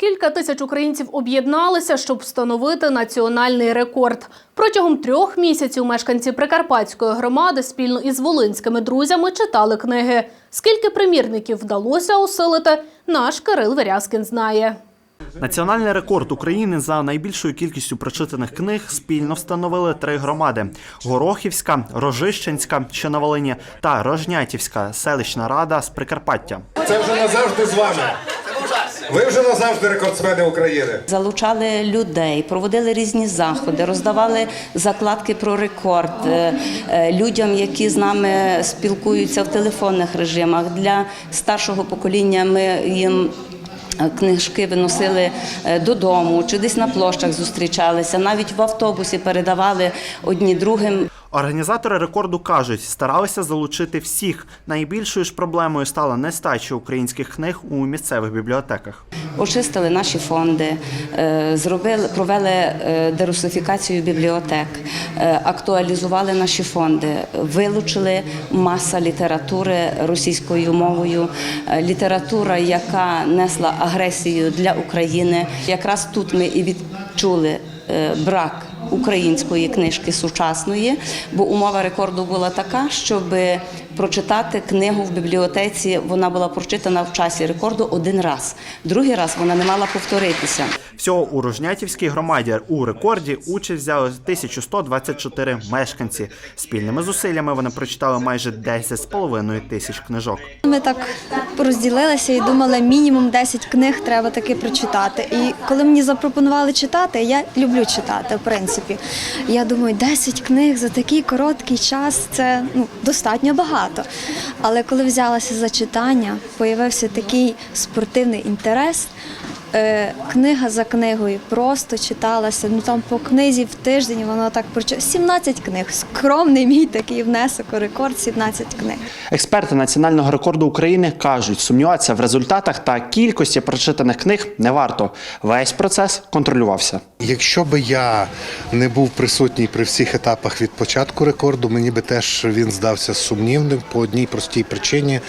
Кілька тисяч українців об'єдналися, щоб встановити національний рекорд. Протягом трьох місяців мешканці Прикарпатської громади спільно із волинськими друзями читали книги. Скільки примірників вдалося осилити, наш Кирил Верязкін знає. Національний рекорд України за найбільшою кількістю прочитаних книг спільно встановили три громади: Горохівська, Рожищенська, що на Волині, та Рожнятівська селищна рада з Прикарпаття. Це вже назавжди з вами. Ви вже назавжди рекордсмени України. Залучали людей, проводили різні заходи, роздавали закладки про рекорд е, е, людям, які з нами спілкуються в телефонних режимах. Для старшого покоління ми їм. е, Книжки виносили додому чи десь на площах зустрічалися, навіть в автобусі передавали одні другим. Організатори рекорду кажуть, старалися залучити всіх. Найбільшою ж проблемою стала нестача українських книг у місцевих бібліотеках. Очистили наші фонди, е, зробили, провели е, дерусифікацію бібліотек, е, актуалізували наші фонди, вилучили маса літератури російською мовою, література, яка несла агресію для України. Якраз тут ми і відчули брак української книжки сучасної, бо умова рекорду була така, щоб прочитати книгу в бібліотеці. Вона була прочитана в часі рекорду один раз. Другий раз вона не мала повторитися. Всього у Рожнятівській громаді у рекорді участь взяли 1124 мешканці. Спільними зусиллями вони прочитали майже 10,5 тисяч книжок. Ми так розділилися і думали, мінімум 10 книг треба таки прочитати. І коли мені запропонували читати, я люблю читати, в принципі. Я думаю, 10 книг за такий короткий час це ну, достатньо багато. Але коли взялася за читання, появився такий спортивний інтерес. Е, книга за книгою просто читалася. Ну там по книзі в тиждень воно так прочитало. 17 книг. Скромний мій такий внесок у рекорд 17 книг. Експерти національного рекорду України кажуть, сумніватися в результатах та кількості прочитаних книг не варто. Весь процес контролювався. Якщо би я не був присутній при всіх етапах від початку рекорду, мені би теж він здався сумнівним по одній простій причині,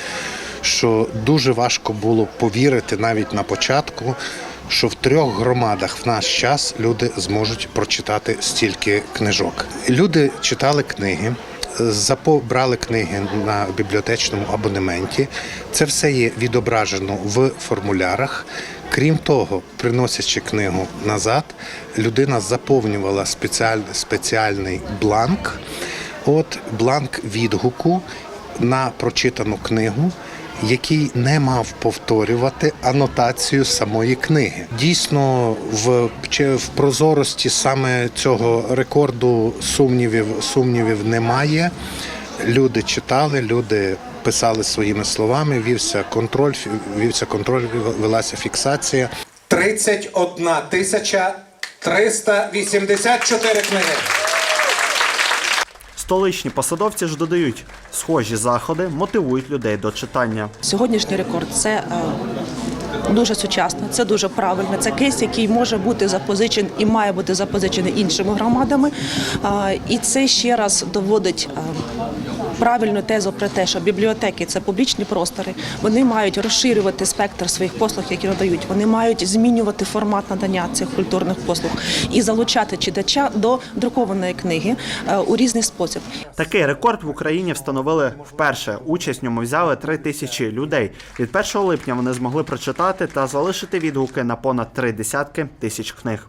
що дуже важко було повірити навіть на початку, що в трьох громадах в наш час люди зможуть прочитати стільки книжок. Люди читали книги. брали книги на бібліотечному абонементі. Це все є відображено в формулярах. Крім того, приносячи книгу назад, людина заповнювала спеціаль- спеціальний бланк. От бланк відгуку на прочитану книгу, який не мав повторювати анотацію самої книги. Дійсно, в, чи в прозорості саме цього рекорду сумнівів, сумнівів немає. Люди читали, люди писали своїми словами, вівся контроль, вівся контроль, велася фіксація. 31 тисяча 384 книги. Столичні посадовці ж додають, схожі заходи мотивують людей до читання. Сьогоднішній рекорд це е, дуже сучасно, це дуже правильно. Це кейс, який може бути запозичений і має бути запозичений іншими громадами. І це ще раз доводить е, правильну тезу про те, що бібліотеки це публічні простори. Вони мають розширювати спектр своїх послуг, які надають. Вони мають змінювати формат надання цих культурних послуг і залучати читача до друкованої книги е, у різний спосіб. Такий рекорд в Україні встановили вперше. Участь в ньому взяли три тисячі людей. Від 1 липня вони змогли прочитати та залишити відгуки на понад три десятки тисяч книг.